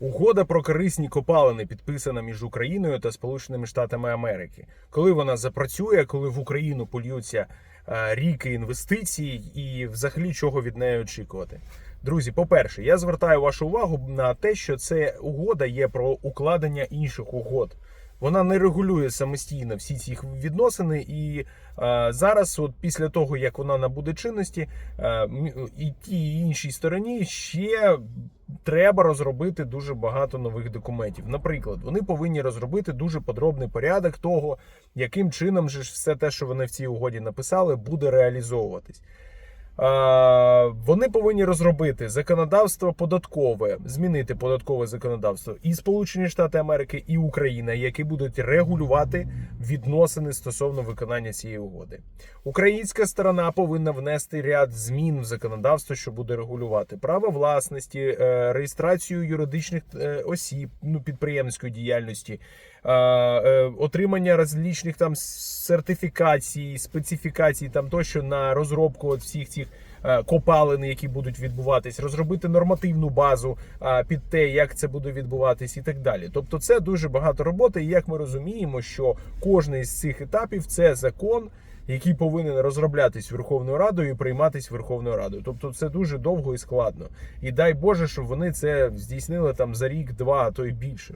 Угода про корисні копалини підписана між Україною та Сполученими Штатами Америки. Коли вона запрацює, коли в Україну польються е, ріки інвестицій, і взагалі чого від неї очікувати. Друзі, по-перше, я звертаю вашу увагу на те, що це угода є про укладення інших угод. Вона не регулює самостійно всі ці відносини, і е, зараз, от після того як вона набуде чинності, е, і тій іншій стороні ще треба розробити дуже багато нових документів. Наприклад, вони повинні розробити дуже подробний порядок того, яким чином же все те, що вони в цій угоді написали, буде реалізовуватись. Вони повинні розробити законодавство податкове, змінити податкове законодавство і Сполучені Штати Америки, і Україна, які будуть регулювати відносини стосовно виконання цієї угоди. Українська сторона повинна внести ряд змін в законодавство, що буде регулювати право власності, е, реєстрацію юридичних е, осіб, ну підприємницької діяльності, е, отримання розлічних там сертифікацій, специфікацій там тощо на розробку от всіх цих е, копалин, які будуть відбуватись, розробити нормативну базу е, під те, як це буде відбуватись, і так далі. Тобто, це дуже багато роботи. І як ми розуміємо, що кожний з цих етапів це закон. Який повинен розроблятись Верховною Радою і прийматись Верховною Радою, тобто це дуже довго і складно. І дай Боже, щоб вони це здійснили там за рік, два, а то й більше.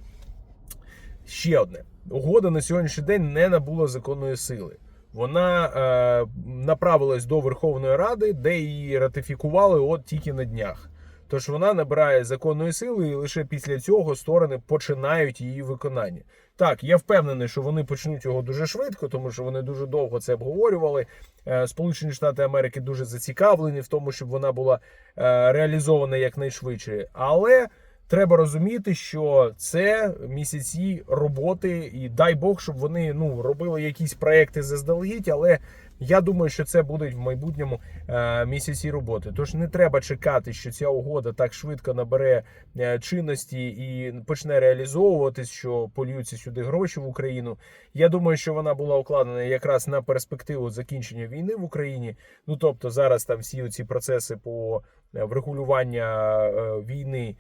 Ще одне: угода на сьогоднішній день не набула законної сили. Вона е, направилась до Верховної Ради, де її ратифікували от тільки на днях. Тож вона набирає законної сили, і лише після цього сторони починають її виконання. Так, я впевнений, що вони почнуть його дуже швидко, тому що вони дуже довго це обговорювали. Е, Сполучені Штати Америки дуже зацікавлені в тому, щоб вона була е, реалізована якнайшвидше. Але треба розуміти, що це місяці роботи, і дай Бог, щоб вони ну робили якісь проекти заздалегідь, але. Я думаю, що це будуть в майбутньому е, місяці роботи. Тож не треба чекати, що ця угода так швидко набере е, чинності і почне реалізовуватись, що польються сюди гроші в Україну. Я думаю, що вона була укладена якраз на перспективу закінчення війни в Україні. Ну тобто зараз там всі ці процеси по е, врегулювання е, війни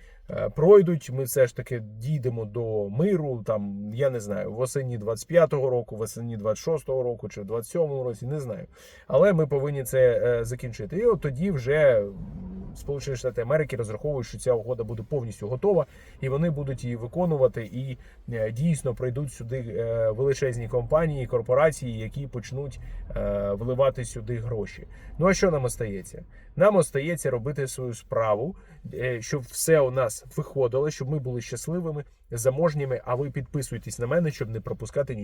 пройдуть. Ми все ж таки дійдемо до миру. Там я не знаю, восені 25-го року, восені 26-го року чи в 27-му році, не знаю. Але ми повинні це е, закінчити. І от тоді вже Сполучені Штати Америки розраховують, що ця угода буде повністю готова, і вони будуть її виконувати. І е, дійсно прийдуть сюди е, величезні компанії, корпорації, які почнуть вливати сюди гроші. Ну а що нам остається? Нам остається робити свою справу, щоб все у нас виходило, щоб ми були щасливими, заможніми. А ви підписуйтесь на мене, щоб не пропускати ні.